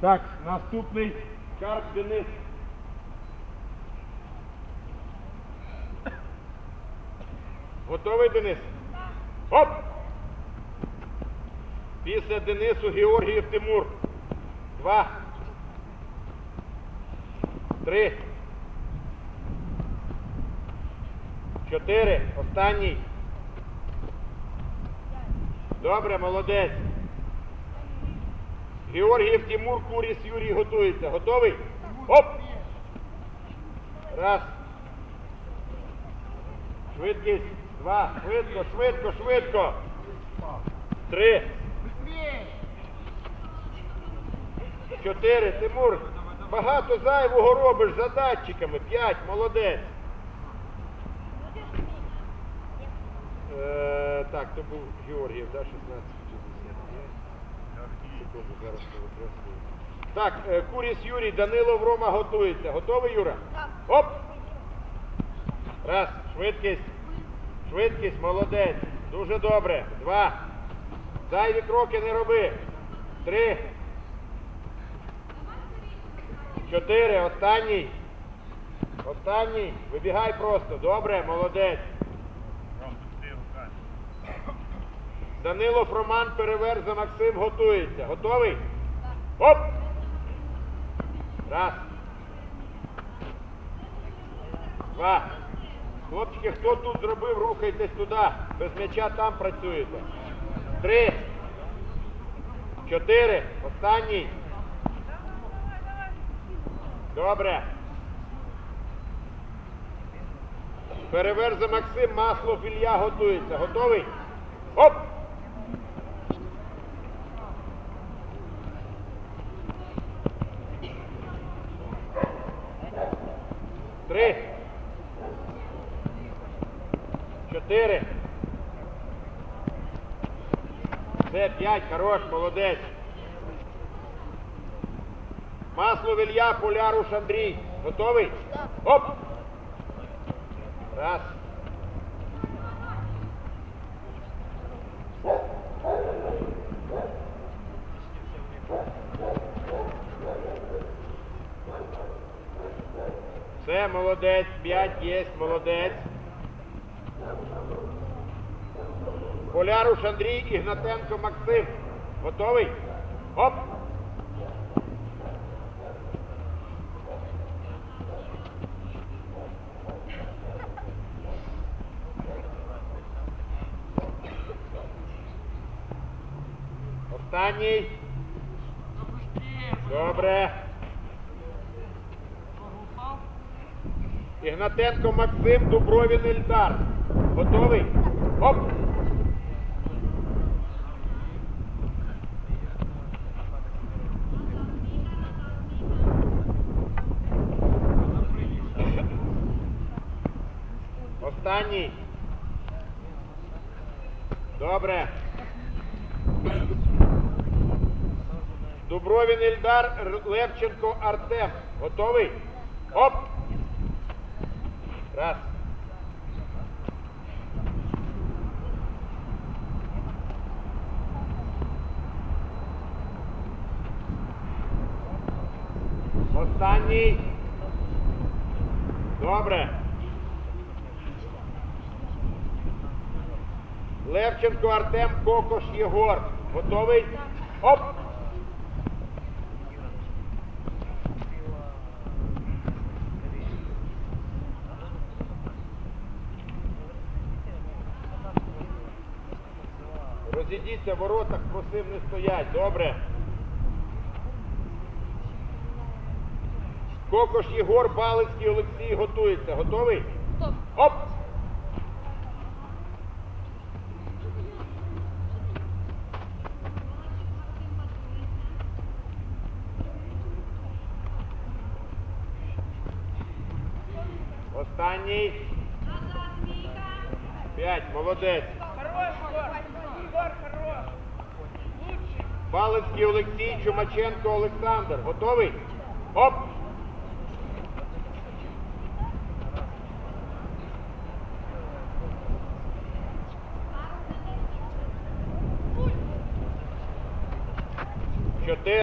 Так, наступний Карп Денис. Готовий Денис? Оп! Після Денису Георгіїв Тимур. Два. Три. Чотири. Останній. Добре, молодець. Георгіїв Тимур, Куріс Юрій готується. Готовий? Оп! Раз. Швидкість. Два. Швидко, швидко, швидко. Три. Чотири. Тимур. Багато зайвого робиш за датчиками. П'ять. Молодець. Е, так, то був Георгіїв, да, 16 Секунду, зараз повикреслюю. Так, е, Куріс Юрій, Данилов Рома готується. Готовий, Юра? Оп! Раз, швидкість. Швидкість, молодець. Дуже добре. Два. Зайві кроки не роби. Три. Чотири. Останній. Останній. Вибігай просто. Добре, молодець. Данилов Роман Переверза Максим готується. Готовий? Оп! Раз. Два. Хлопчики, хто тут зробив, рухайтесь туди. Без м'яча там працюєте. Три. Чотири. Останній. Добре. Переверза Максим, Маслов Ілля готується. Готовий? Оп! Три. Чотири. Це п'ять, хорош, молодець. Масло вілья, Поляруш Андрій. Готовий? Оп! Раз. Все, молодець, п'ять є, молодець. Поляруш Андрій, Ігнатенко Максим. Готовий? Оп! Останній. Добре. Ігнатенко Максим, Дубровін Ільдар. Готовий? Оп! Останній. Добре. Дубровін Ільдар, Левченко Артем. Готовий? Оп! Раз. Останній. Добре. Левченко Артем, Кокош Єгор. Готовий? Оп! Розійдіться в воротах, просив не стоять. Добре. Кокош Єгор, Балицький Олексій готується. Готовий? Оп! Останній. П'ять. Молодець. Хорош, Балицький Олексій, Чумаченко Олександр. Готовий? Оп!